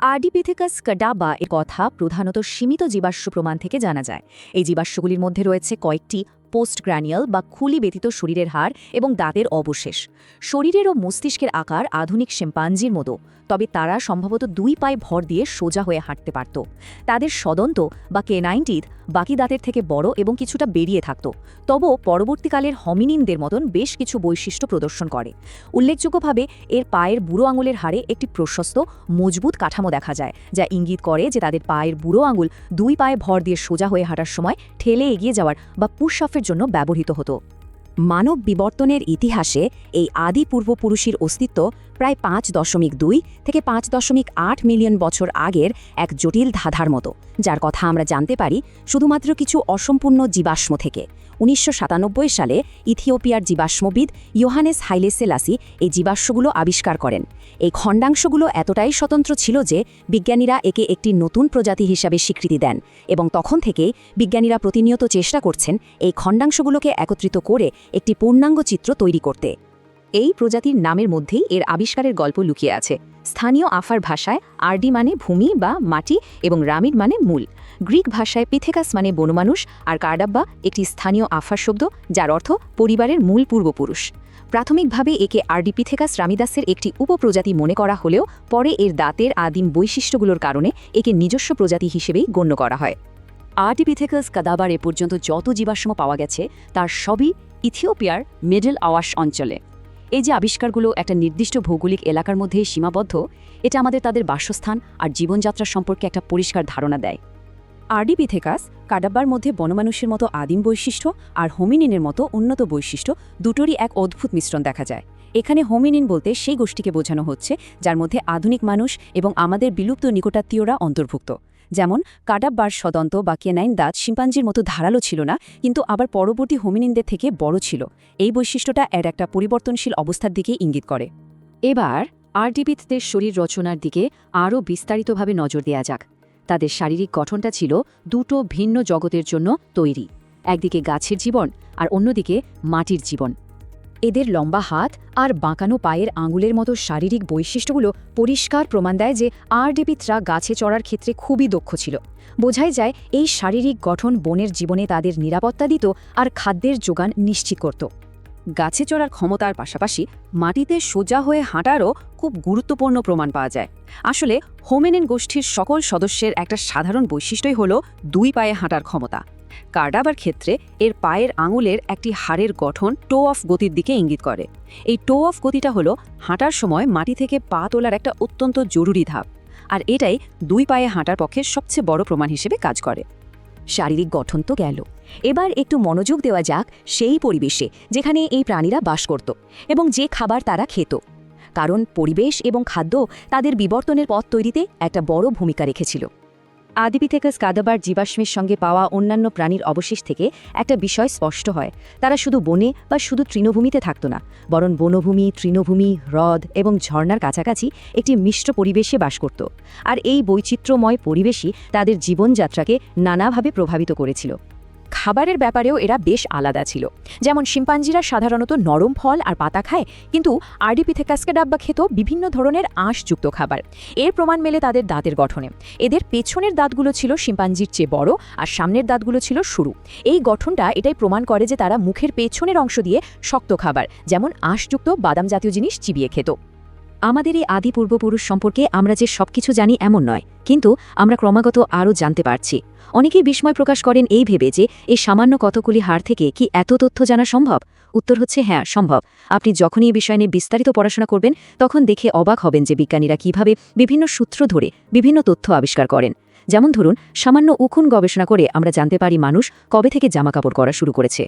আর্ডিপিথেকাস কাডাবা এর কথা প্রধানত সীমিত জীবাশ্ম প্রমাণ থেকে জানা যায়। এই জীবাশ্মগুলির মধ্যে রয়েছে কয়েকটি পোস্ট গ্র্যানিয়াল বা খুলি ব্যতীত শরীরের হাড় এবং দাঁতের অবশেষ। শরীরের ও মস্তিষ্কের আকার আধুনিক শিম্পাঞ্জির মতো। তবে তারা সম্ভবত দুই পায়ে ভর দিয়ে সোজা হয়ে হাঁটতে পারত। তাদের সদন্ত বা কেনাইনটিথ বাকি দাঁতের থেকে বড় এবং কিছুটা বেরিয়ে থাকত। তবুও পরবর্তীকালের হমিনিনদের মতন বেশ কিছু বৈশিষ্ট্য প্রদর্শন করে। উল্লেখযোগ্যভাবে এর পায়ের বুড়ো আঙুলের হাড়ে একটি প্রশস্ত, মজবুত কাঠামো দেখা যায়, যা ইঙ্গিত করে যে তাদের পায়ের বুড়ো আঙুল দুই পায়ে ভর দিয়ে সোজা হয়ে হাঁটার সময় ঠেলে এগিয়ে যাওয়ার বা পুশঅফের জন্য ব্যবহৃত হতো। মানব বিবর্তনের ইতিহাসে এই আদি পূর্বপুরুষের অস্তিত্ব প্রায় পাঁচ দশমিক দুই থেকে পাঁচ দশমিক আট মিলিয়ন বছর আগের এক জটিল ধাঁধার মতো, যার কথা আমরা জানতে পারি শুধুমাত্র কিছু অসম্পূর্ণ জীবাশ্ম থেকে। উনিশশো সাতানব্বই সালে ইথিওপিয়ার জীবাশ্মবিদ ইয়োহানেস হাইলে সেলাসি এই জীবাশ্মগুলো আবিষ্কার করেন। এই খণ্ডাংশগুলো এতটাই স্বতন্ত্র ছিল যে বিজ্ঞানীরা একে একটি নতুন প্রজাতি হিসাবে স্বীকৃতি দেন এবং তখন থেকেই বিজ্ঞানীরা প্রতিনিয়ত চেষ্টা করছেন এই খণ্ডাংশগুলোকে একত্রিত করে একটি পূর্ণাঙ্গ চিত্র তৈরি করতে। এই প্রজাতির নামের মধ্যেই এর আবিষ্কারের গল্প লুকিয়ে আছে। স্থানীয় আফার ভাষায় আরডি মানে ভূমি বা মাটি এবং রামিড মানে মূল। গ্রিক ভাষায় পিথেকাস মানে বনমানুষ আর কার্ডাব্বা একটি স্থানীয় আফার শব্দ যার অর্থ পরিবারের মূল পূর্বপুরুষ। প্রাথমিকভাবে একে আর্ডিপিথেকাস রামিদাসের একটি উপপ্রজাতি মনে করা হলেও পরে এর দাঁতের আদিম বৈশিষ্ট্যগুলোর কারণে একে নিজস্ব প্রজাতি হিসেবেই গণ্য করা হয়। আর্টিপিথেকাস কাদাবার এ পর্যন্ত যত জীবাশ্ম পাওয়া গেছে, তার সবই ইথিওপিয়ার মিডল আওয়াশ অঞ্চলে। এই যে আবিষ্কারগুলো একটা নির্দিষ্ট ভৌগোলিক এলাকার মধ্যে সীমাবদ্ধ, এটা আমাদের তাদের বাসস্থান আর জীবনযাত্রা সম্পর্কে একটা পরিষ্কার ধারণা দেয়। আর্ডিপিথেকাস কাডাব্বার মধ্যে বনমানুষের মতো আদিম বৈশিষ্ট্য আর হোমিনিনের মতো উন্নত বৈশিষ্ট্য দুটোরই এক অদ্ভুত মিশ্রণ দেখা যায়। এখানে হোমিনিন বলতে সেই গোষ্ঠীকে বোঝানো হচ্ছে, যার মধ্যে আধুনিক মানুষ এবং আমাদের বিলুপ্ত নিকটাত্মীয়রা অন্তর্ভুক্ত। যেমন কাডাব্বার সদন্ত বা কেনাইন দাঁত শিম্পাঞ্জির মতো ধারালো ছিল না, কিন্তু আবার পরবর্তী হোমিনিনদের থেকে বড় ছিল। এই বৈশিষ্ট্যটা এর একটা পরিবর্তনশীল অবস্থার দিকে ইঙ্গিত করে। এবার আর্টিপিথদের শরীর রচনার দিকে আরও বিস্তারিতভাবে নজর দেয়া যাক। তাদের শারীরিক গঠনটা ছিল দুটো ভিন্ন জগতের জন্য তৈরি। একদিকে গাছের জীবন আর অন্যদিকে মাটির জীবন। এদের লম্বা হাত আর বাঁকানো পায়ের আঙুলের মতো শারীরিক বৈশিষ্ট্যগুলো পরিষ্কার প্রমাণ দেয় যে আরডিপিথরা গাছে চড়ার ক্ষেত্রে খুবই দক্ষ ছিল। বোঝাই যায় এই শারীরিক গঠন বনের জীবনে তাদের নিরাপত্তা দিত আর খাদ্যের যোগান নিশ্চিত করত। গাছে চড়ার ক্ষমতার পাশাপাশি মাটিতে সোজা হয়ে হাঁটারও খুব গুরুত্বপূর্ণ প্রমাণ পাওয়া যায়। আসলে হোমেনেন গোষ্ঠীর সকল সদস্যের একটা সাধারণ বৈশিষ্ট্যই হল দুই পায়ে হাঁটার ক্ষমতা। কার্ডাবার ক্ষেত্রে এর পায়ের আঙুলের একটি হাড়ের গঠন টো অফ গতির দিকে ইঙ্গিত করে। এই টো অফ গতিটা হলো হাঁটার সময় মাটি থেকে পা তোলার একটা অত্যন্ত জরুরি ধাপ, আর এটাই দুই পায়ে হাঁটার পক্ষে সবচেয়ে বড় প্রমাণ হিসেবে কাজ করে। শারীরিক গঠন তো গেল। এবার একটু মনোযোগ দেওয়া যাক সেই পরিবেশে যেখানে এই প্রাণীরা বাস করত এবং যে খাবার তারা খেত। কারণ পরিবেশ এবং খাদ্য তাদের বিবর্তনের পথ তৈরিতে একটা বড় ভূমিকা রেখেছিল। আদিপিথেকাস কাদাবার জীবাশ্মের সঙ্গে পাওয়া অন্যান্য প্রাণীর অবশেষ থেকে একটা বিষয় স্পষ্ট হয়। তারা শুধু বনে বা শুধু তৃণভূমিতে থাকত না, বরং বনভূমি, তৃণভূমি, হ্রদ এবং ঝর্ণার কাছাকাছি একটি মিশ্র পরিবেশে বাস করত। আর এই বৈচিত্র্যময় পরিবেশই তাদের জীবনযাত্রাকে নানাভাবে প্রভাবিত করেছিল। খাবারের ব্যাপারেও এরা বেশ আলাদা ছিল। যেমন শিম্পাঞ্জিরা সাধারণত নরম ফল আর পাতা খায়, কিন্তু আরডিপিথেকাসকে ডাব্বা খেত বিভিন্ন ধরনের আঁশযুক্ত খাবার। এর প্রমাণ মেলে তাদের দাঁতের গঠনে। এদের পেছনের দাঁতগুলো ছিল শিম্পাঞ্জির চেয়ে বড় আর সামনের দাঁতগুলো ছিল সরু। এই গঠনটা এটাই প্রমাণ করে যে তারা মুখের পেছনের অংশ দিয়ে শক্ত খাবার, যেমন আঁশযুক্ত বাদাম জাতীয় জিনিস চিবিয়ে খেত। আমাদের এই আদি পূর্বপুরুষ সম্পর্কে আমরা যে সবকিছু জানি এমন নয়, কিন্তু আমরা ক্রমাগত আরও জানতে পারছি। অনেকেই বিস্ময় প্রকাশ করেন এই ভেবে যে এই সামান্য কতগুলি হার থেকে কি এত তথ্য জানা সম্ভব? উত্তর হচ্ছে হ্যাঁ সম্ভব। আপনি যখনই এই বিষয় নিয়ে বিস্তারিত পড়াশোনা করবেন, তখন দেখে অবাক হবেন যে বিজ্ঞানীরা কীভাবে বিভিন্ন সূত্র ধরে বিভিন্ন তথ্য আবিষ্কার করেন। যেমন ধরুন, সামান্য উখুন গবেষণা করে আমরা জানতে পারি মানুষ কবে থেকে জামাকাপড় করা শুরু করেছে।